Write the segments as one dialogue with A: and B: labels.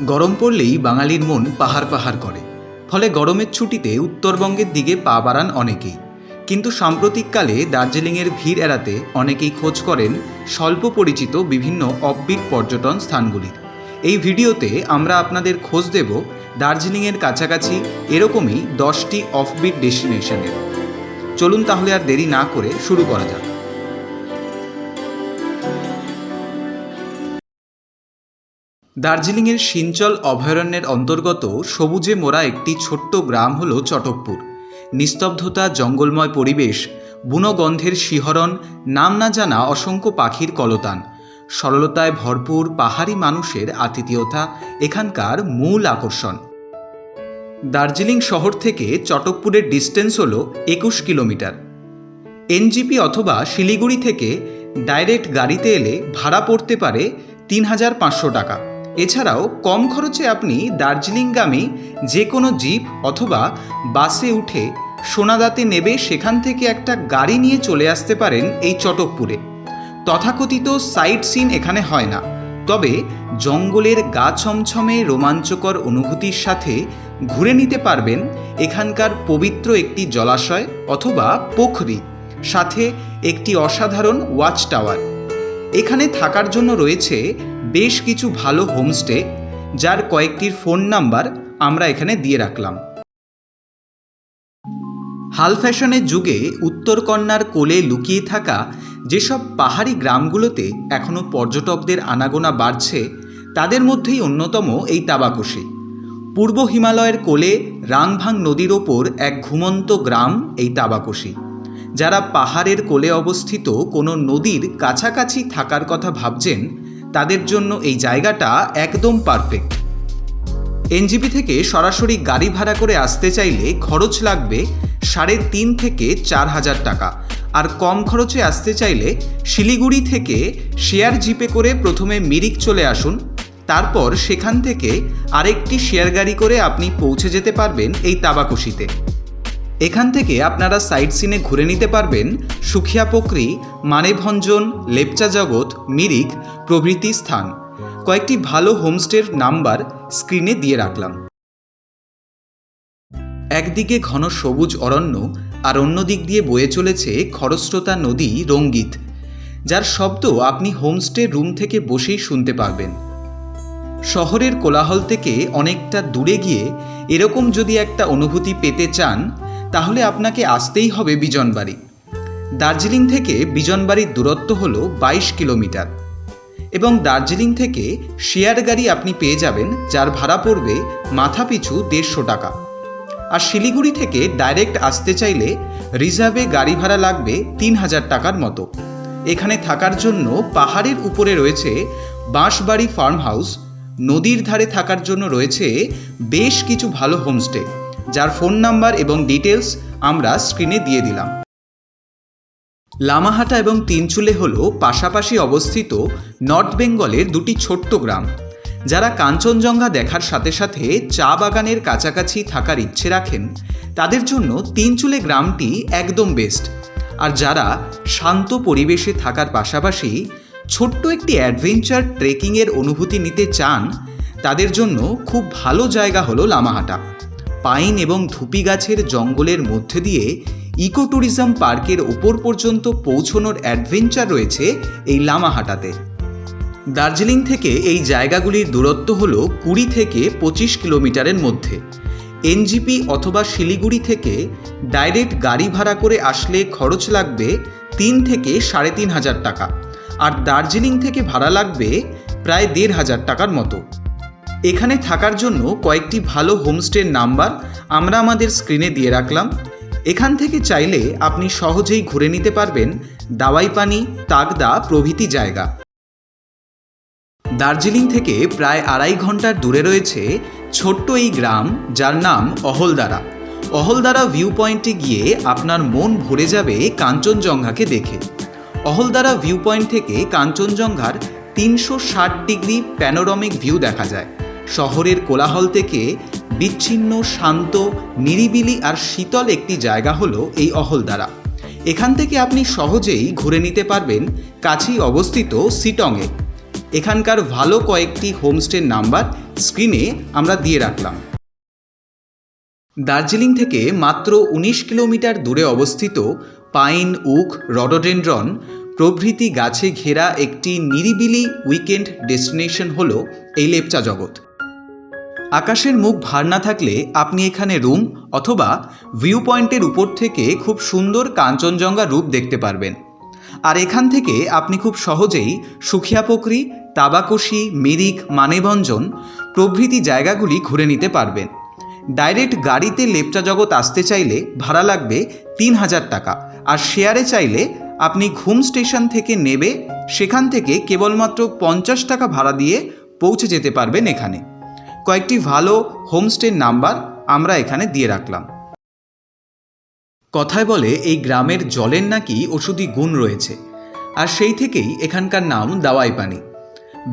A: গরম পড়লেই বাঙালির মন পাহাড় পাহাড় করে। ফলে গরমের ছুটিতে উত্তরবঙ্গের দিকে পা বাড়ান অনেকেই। কিন্তু সাম্প্রতিককালে দার্জিলিংয়ের ভিড় এড়াতে অনেকেই খোঁজ করেন স্বল্প পরিচিত বিভিন্ন অফবিট পর্যটন স্থানগুলির। এই ভিডিওতে আমরা আপনাদের খোঁজ দেব দার্জিলিংয়ের কাছাকাছি এরকমই দশটি অফবিট ডেস্টিনেশনের। চলুন তাহলে আর দেরি না করে শুরু করা যাক। দার্জিলিংয়ের সিঞ্চল অভয়ারণ্যের অন্তর্গত সবুজে মোড়া একটি ছোট্ট গ্রাম হল চটকপুর। নিস্তব্ধতা, জঙ্গলময় পরিবেশ, বুনগন্ধের শিহরণ, নাম না জানা অসংখ্য পাখির কলতান। সরলতায় ভরপুর পাহাড়ি মানুষের আতিথেয়তা এখানকার মূল আকর্ষণ। দার্জিলিং শহর থেকে চটকপুরের ডিস্টেন্স হল একুশ কিলোমিটার। এনজিপি অথবা শিলিগুড়ি থেকে ডাইরেক্ট গাড়িতে এলে ভাড়া পড়তে পারে তিন হাজার পাঁচশো টাকা। এছাড়াও কম খরচে আপনি দার্জিলিংগামী যে কোনো জিপ অথবা বাসে উঠে সোনাদাতে নেবে সেখান থেকে একটা গাড়ি নিয়ে চলে আসতে পারেন এই চটকপুরে। তথাকথিত সাইট সিন এখানে হয় না। তবে জঙ্গলের গা ছমছমে রোমাঞ্চকর অনুভূতির সাথে ঘুরে নিতে পারবেন এখানকার পবিত্র একটি জলাশয় অথবা পোখরি, সাথে একটি অসাধারণ ওয়াচ টাওয়ার এখানে থাকার জন্য রয়েছে বেশ কিছু ভালো হোমস্টে, যার কয়েকটির ফোন নাম্বার আমরা এখানে দিয়ে রাখলাম। হাল ফ্যাশনের যুগে উত্তরকন্যার কোলে লুকিয়ে থাকা যেসব পাহাড়ি গ্রামগুলোতে এখনও পর্যটকদের আনাগোনা বাড়ছে, তাদের মধ্যেই অন্যতম এই তাবাকশি। পূর্ব হিমালয়ের কোলে রাংভাং নদীর ওপর এক ঘুমন্ত গ্রাম এই তাবাকশি। যারা পাহাড়ের কোলে অবস্থিত কোনো নদীর কাছাকাছি থাকার কথা ভাবছেন, তাদের জন্য এই জায়গাটা একদম পারফেক্ট। এনজিপি থেকে সরাসরি গাড়ি ভাড়া করে আসতে চাইলে খরচ লাগবে সাড়ে তিন থেকে চার হাজার টাকা। আর কম খরচে আসতে চাইলে শিলিগুড়ি থেকে শেয়ার জিপে করে প্রথমে মিরিক চলে আসুন। তারপর সেখান থেকে আরেকটি শেয়ার গাড়ি করে আপনি পৌঁছে যেতে পারবেন এই তাবাকুশিতে। এখান থেকে আপনারা সাইট সিনে ঘুরে নিতে পারবেন সুখিয়া পোকরি মানেভঞ্জন লেপচা জগৎ, মিরিক, প্রভৃতি স্থান। কয়েকটি ভালো হোমস্টের নাম্বার স্ক্রিনে দিয়ে রাখলাম। একদিকে ঘন সবুজ অরণ্য আর অন্য দিক দিয়ে বয়ে চলেছে খরস্রোতা নদী রঙ্গিত, যার শব্দ আপনি হোমস্টে রুম থেকে বসেই শুনতে পারবেন। শহরের কোলাহল থেকে অনেকটা দূরে গিয়ে এরকম যদি একটা অনুভূতি পেতে চান তাহলে আপনাকে আসতেই হবে বিজনবাড়ি। দার্জিলিং থেকে বিজনবাড়ির দূরত্ব হল বাইশ কিলোমিটার এবং দার্জিলিং থেকে শেয়ার গাড়ি আপনি পেয়ে যাবেন, যার ভাড়া পড়বে মাথাপিছু দেড়শো টাকা। আর শিলিগুড়ি থেকে ডাইরেক্ট আসতে চাইলে রিজার্ভে গাড়ি ভাড়া লাগবে তিন হাজার টাকার মতো। এখানে থাকার জন্য পাহাড়ের উপরে রয়েছে বাঁশবাড়ি ফার্ম হাউস নদীর ধারে থাকার জন্য রয়েছে বেশ কিছু ভালো হোমস্টে। যার ফোন নাম্বার এবং ডিটেলস আমরা স্ক্রিনে দিয়ে দিলাম। লামাহাটা এবং তিনচুলে হল পাশাপাশি অবস্থিত নর্থ বেঙ্গলের দুটি ছোট্ট গ্রাম, যারা কাঞ্চনজঙ্ঘা দেখার সাথে সাথে চা বাগানের কাছাকাছি থাকার ইচ্ছে রাখেন, তাদের জন্য তিনচুলে গ্রামটি একদম বেস্ট। আর যারা শান্ত পরিবেশে থাকার পাশাপাশি ছোট্ট একটি অ্যাডভেঞ্চার ট্রেকিংয়ের অনুভূতি নিতে চান, তাদের জন্য খুব ভালো জায়গা হলো লামাহাটা। পাইন এবং ধুপি গাছের জঙ্গলের মধ্যে দিয়ে ইকো ট্যুরিজম পার্কের ওপর পর্যন্ত পৌঁছনোর অ্যাডভেঞ্চার রয়েছে এই লামাহাটাতে। দার্জিলিং থেকে এই জায়গাগুলির দূরত্ব হল কুড়ি থেকে পঁচিশ কিলোমিটারের মধ্যে। এনজিপি অথবা শিলিগুড়ি থেকে ডাইরেক্ট গাড়ি ভাড়া করে আসলে খরচ লাগবে তিন থেকে সাড়ে তিন হাজার টাকা। আর দার্জিলিং থেকে ভাড়া লাগবে প্রায় দেড় হাজার টাকার মতো। এখানে থাকার জন্য কয়েকটি ভালো হোমস্টের নাম্বার আমরা আমাদের স্ক্রিনে দিয়ে রাখলাম। এখান থেকে চাইলে আপনি সহজেই ঘুরে নিতে পারবেন দাওয়াইপানি, তাগদা প্রভৃতি জায়গা। দার্জিলিং থেকে প্রায় আড়াই ঘণ্টার দূরে রয়েছে ছোট্ট এই গ্রাম যার নাম অহলদারা। অহলদারা ভিউ পয়েন্টে গিয়ে আপনার মন ভরে যাবে কাঞ্চনজঙ্ঘাকে দেখে। অহলদারা ভিউ পয়েন্ট থেকে কাঞ্চনজঙ্ঘার তিনশো ষাট ডিগ্রি প্যানোরমিক ভিউ দেখা যায়। শহরের কোলাহল থেকে বিচ্ছিন্ন, শান্ত, নিরিবিলি আর শীতল একটি জায়গা হলো এই অহলদারা। এখান থেকে আপনি সহজেই ঘুরে নিতে পারবেন কাছেই অবস্থিত সিটংয়ে। এখানকার ভালো কয়েকটি হোমস্টের নাম্বার স্ক্রিনে আমরা দিয়ে রাখলাম। দার্জিলিং থেকে মাত্র উনিশ কিলোমিটার দূরে অবস্থিত পাইন, উক, রডোডেন্ড্রন প্রভৃতি গাছে ঘেরা একটি নিরিবিলি উইকেন্ড ডেস্টিনেশন হল এই লেপচা জগৎ আকাশের মুখ ভার না থাকলে আপনি এখানে রুম অথবা ভিউ পয়েন্টের উপর থেকে খুব সুন্দর কাঞ্চনজঙ্ঘা রূপ দেখতে পারবেন। আর এখান থেকে আপনি খুব সহজেই সুখিয়াপকরি তাবাকশি, মিরিক মানেভঞ্জন প্রভৃতি জায়গাগুলি ঘুরে নিতে পারবেন। ডাইরেক্ট গাড়িতে লেপচা জগৎ আসতে চাইলে ভাড়া লাগবে তিন হাজার টাকা। আর শেয়ারে চাইলে আপনি ঘুম স্টেশন থেকে নেবে, সেখান থেকে কেবলমাত্র পঞ্চাশ টাকা ভাড়া দিয়ে পৌঁছে যেতে পারবেন এখানে। কয়েকটি ভালো হোমস্টের নাম্বার আমরা এখানে দিয়ে রাখলাম। কথায় বলে এই গ্রামের জলের নাকি ওষুধি গুণ রয়েছে, আর সেই থেকেই এখানকার নাম দাওয়াই পানি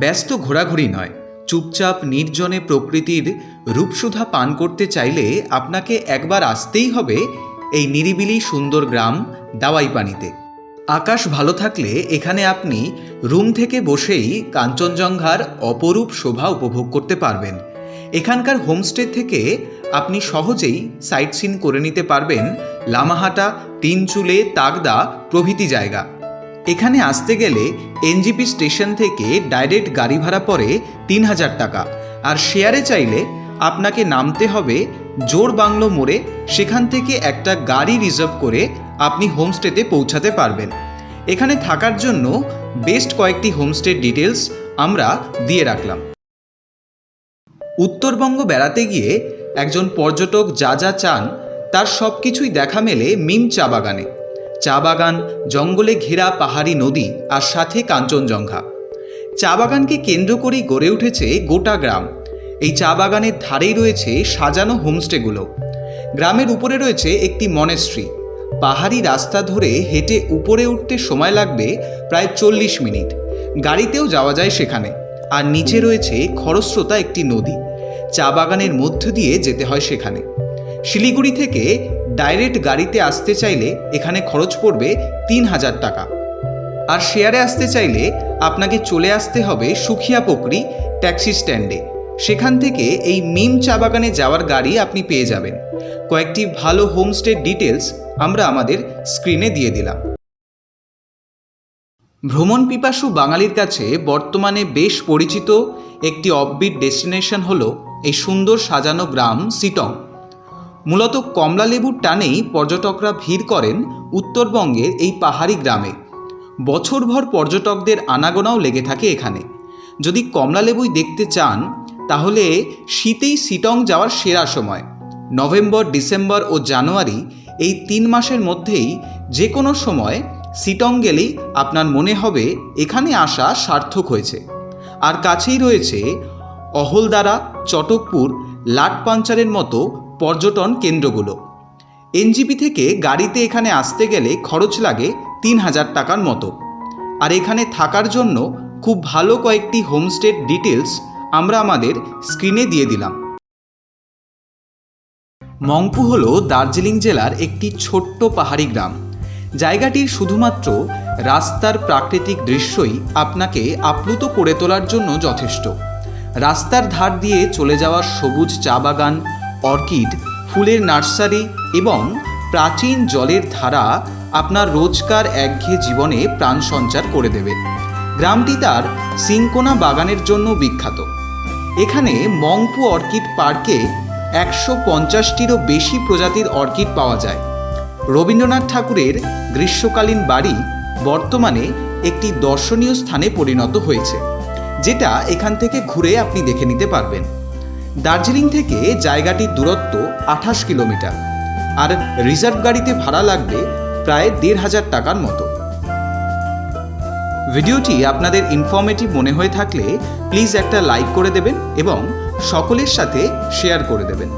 A: ব্যস্ত ঘোরাঘুরি নয়, চুপচাপ নির্জনে প্রকৃতির রূপসুধা পান করতে চাইলে আপনাকে একবার আসতেই হবে এই নিরিবিলি সুন্দর গ্রাম দাওয়াই পানিতে আকাশ ভালো থাকলে এখানে আপনি রুম থেকে বসেই কাঞ্চনজঙ্ঘার অপরূপ শোভা উপভোগ করতে পারবেন। এখানকার হোমস্টে থেকে আপনি সহজেই সাইট সিন করে নিতে পারবেন লামাহাটা, তিনচুলে, তাগদা প্রভৃতি জায়গা। এখানে আসতে গেলে এনজিপি স্টেশন থেকে ডাইরেক্ট গাড়ি ভাড়া পড়ে তিন হাজার টাকা। আর শেয়ারে চাইলে আপনাকে নামতে হবে জোর বাংলো মোড়ে, সেখান থেকে একটা গাড়ি রিজার্ভ করে আপনি হোমস্টেতে পৌঁছাতে পারবেন। এখানে থাকার জন্য বেস্ট কয়েকটি হোমস্টের ডিটেলস আমরা দিয়ে রাখলাম। উত্তরবঙ্গ বেড়াতে গিয়ে একজন পর্যটক যা যা চান, তার সব কিছুই দেখা মেলে মিম চা বাগানে। চা বাগান, জঙ্গলে ঘেরা পাহাড়ি নদী আর সাথে কাঞ্চনজঙ্ঘা। চা বাগানকে কেন্দ্র করেই গড়ে উঠেছে গোটা গ্রাম। এই চা বাগানের ধারেই রয়েছে সাজানো হোমস্টেগুলো। গ্রামের উপরে রয়েছে একটি মনেস্ট্রি। পাহাড়ি রাস্তা ধরে হেঁটে উপরে উঠতে সময় লাগবে প্রায় চল্লিশ মিনিট। গাড়িতেও যাওয়া যায় সেখানে। আর নিচে রয়েছে খরস্রোতা একটি নদী। চা বাগানের মধ্য দিয়ে যেতে হয় সেখানে। শিলিগুড়ি থেকে ডাইরেক্ট গাড়িতে আসতে চাইলে এখানে খরচ পড়বে তিন হাজার টাকা। আর শেয়ারে আসতে চাইলে আপনাকে চলে আসতে হবে সুখিয়া পকরি ট্যাক্সি স্ট্যান্ডে। সেখান থেকে এই মিম চা বাগানে যাওয়ার গাড়ি আপনি পেয়ে যাবেন। কয়েকটি ভালো হোমস্টের ডিটেলস আমরা আমাদের স্ক্রিনে দিয়ে দিলাম। ভ্রমণ পিপাসু বাঙালির কাছে বর্তমানে বেশ পরিচিত একটি অফবিট ডেস্টিনেশন হলো এই সুন্দর সাজানো গ্রাম সিটং। মূলত কমলালেবুর টানেই পর্যটকরা ভিড় করেন উত্তরবঙ্গের এই পাহাড়ি গ্রামে। বছরভর পর্যটকদের আনাগোনাও লেগে থাকে এখানে। যদি কমলালেবুই দেখতে চান, তাহলে শীতেই সিটং যাওয়ার সেরা সময়। নভেম্বর, ডিসেম্বর ও জানুয়ারি এই তিন মাসের মধ্যেই যে কোনো সময় সিটং গেলেই আপনার মনে হবে এখানে আসা সার্থক হয়েছে। আর কাছেই রয়েছে অহলদারা, চটকপুর লাট পাঞ্চারের মতো পর্যটন কেন্দ্রগুলো। এনজিপি থেকে গাড়িতে এখানে আসতে গেলে খরচ লাগে তিন হাজার টাকার মতো। আর এখানে থাকার জন্য খুব ভালো কয়েকটি হোমস্টের ডিটেলস আমরা আমাদের স্ক্রিনে দিয়ে দিলাম। মংপু হল দার্জিলিং জেলার একটি ছোট্ট পাহাড়ি গ্রাম। জায়গাটির শুধুমাত্র রাস্তার প্রাকৃতিক দৃশ্যই আপনাকে আপ্লুত করে তোলার জন্য যথেষ্ট। রাস্তার ধার দিয়ে চলে যাওয়া সবুজ চা বাগান, অর্কিড, ফুলের নার্সারি এবং প্রাচীন জলের ধারা আপনার রোজকার একঘেয়ে জীবনে প্রাণ সঞ্চার করে দেবে। গ্রামটি তার সিংকোনা বাগানের জন্য বিখ্যাত। এখানে মংপু অর্কিড পার্কে একশো পঞ্চাশটিরও বেশি প্রজাতির অর্কিড পাওয়া যায়। রবীন্দ্রনাথ ঠাকুরের গ্রীষ্মকালীন বাড়ি বর্তমানে একটি দর্শনীয় স্থানে পরিণত হয়েছে, যেটা এখান থেকে ঘুরে আপনি দেখে নিতে পারবেন। দার্জিলিং থেকে জায়গাটির দূরত্ব আঠাশ কিলোমিটার, আর রিজার্ভ গাড়িতে ভাড়া লাগবে প্রায় দেড় হাজার টাকার মতো। ভিডিওটি আপনাদের ইনফর্মেটিভ মনে হয়ে থাকলে প্লিজ একটা লাইক করে দেবেন এবং সকলের সাথে শেয়ার করে দেবেন।